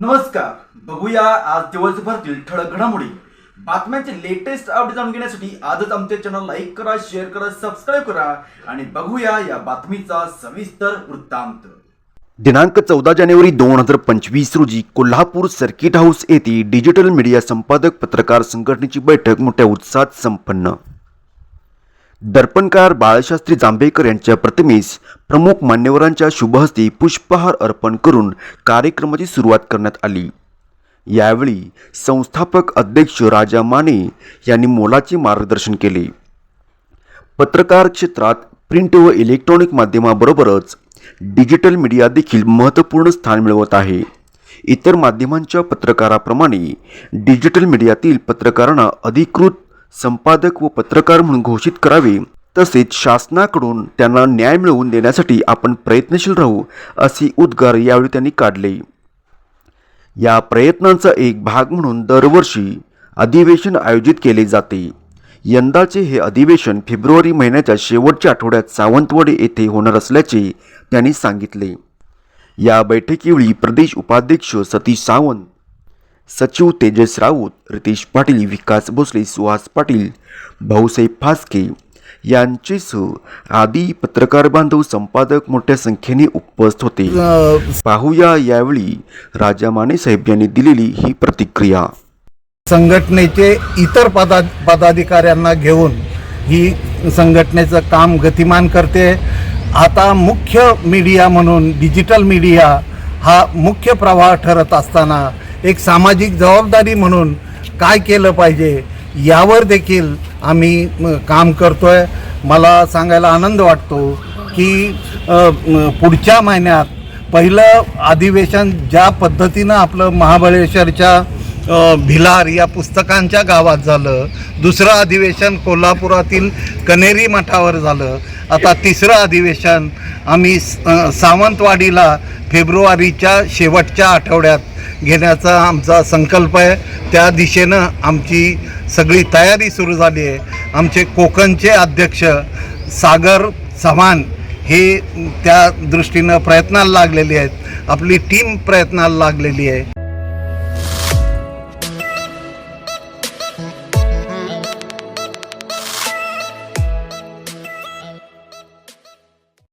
नमस्कार. बघूया आज दिवसभरातील ठळक घडामोडी. बातम्यांचे लेटेस्ट अपडेट जाणून घेण्यासाठी आजच आमच्या चॅनल लाईक करा शेअर करा सबस्क्राईब करा आणि बघूया या बातमीचा सविस्तर वृत्तांत. दिनांक चौदा जानेवारी दोन हजार पंचवीस रोजी कोल्हापूर सर्किट हाऊस येथे डिजिटल मीडिया संपादक पत्रकार संघटनेची बैठक मोठ्या उत्साहात संपन्न. दर्पणकार बाळशास्त्री जांभेकर यांच्या प्रतिमेस प्रमुख मान्यवरांच्या शुभहस्ते पुष्पहार अर्पण करून कार्यक्रमाची सुरुवात करण्यात आली. यावेळी संस्थापक अध्यक्ष राजा माने यांनी मोलाचे मार्गदर्शन केले. पत्रकार क्षेत्रात प्रिंट व इलेक्ट्रॉनिक माध्यमाबरोबरच डिजिटल मीडिया देखील महत्त्वपूर्ण स्थान मिळवत आहे. इतर माध्यमांच्या पत्रकाराप्रमाणे डिजिटल मीडियातील पत्रकारांना अधिकृत संपादक व पत्रकार म्हणून घोषित करावे. तसेच शासनाकडून त्यांना न्याय मिळवून देण्यासाठी आपण प्रयत्नशील राहू असे उद्गार यावेळी त्यांनी काढले. या प्रयत्नांचा एक भाग म्हणून दरवर्षी अधिवेशन आयोजित केले जाते. यंदाचे हे अधिवेशन फेब्रुवारी महिन्याच्या शेवटच्या आठवड्यात सावंतवाडी येथे होणार असल्याचे त्यांनी सांगितले. या बैठकीवेळी प्रदेश उपाध्यक्ष सतीश सावंत सचिव तेजस राऊत रितेश पाटील विकास भोसले सुहास पाटील भाऊसाहेब फासके यांचेसह आदी पत्रकार बांधव संपादक मोठ्या संख्येने उपस्थित होते. पाहूया यावेळी राजा माने साहेब यांनी दिलेली ही प्रतिक्रिया. संघटनेचे इतर पदा पदाधिकाऱ्यांना घेऊन ही संघटनेचं काम गतिमान करते. आता मुख्य मीडिया म्हणून डिजिटल मीडिया हा मुख्य प्रवाह ठरत असताना एक सामाजिक जबाबदारी म्हणून काय केलं पाहिजे यावर देखील आम्ही काम काम आहे मला सांगायला आनंद वाटतो की पुढच्या महिन्यात पहिलं अधिवेशन ज्या पद्धतीनं आपलं महाबळेश्वरच्या भिलार या पुस्तकांच्या गावात झालं दुसरं अधिवेशन कोल्हापुरातील कनेरी मठावर झालं आता तिसरं अधिवेशन आम्ही स- सावंतवाडीला फेब्रुवारीच्या शेवटच्या आठवड्यात घेण्याचा आमचा संकल्प आहे. त्या दिशेनं आमची सगळी तयारी सुरू झाली आहे. आमचे कोकणचे अध्यक्ष सागर चव्हाण हे त्या दृष्टीनं प्रयत्नाला लागलेले आहेत. आपली टीम प्रयत्नाला लागलेली आहे.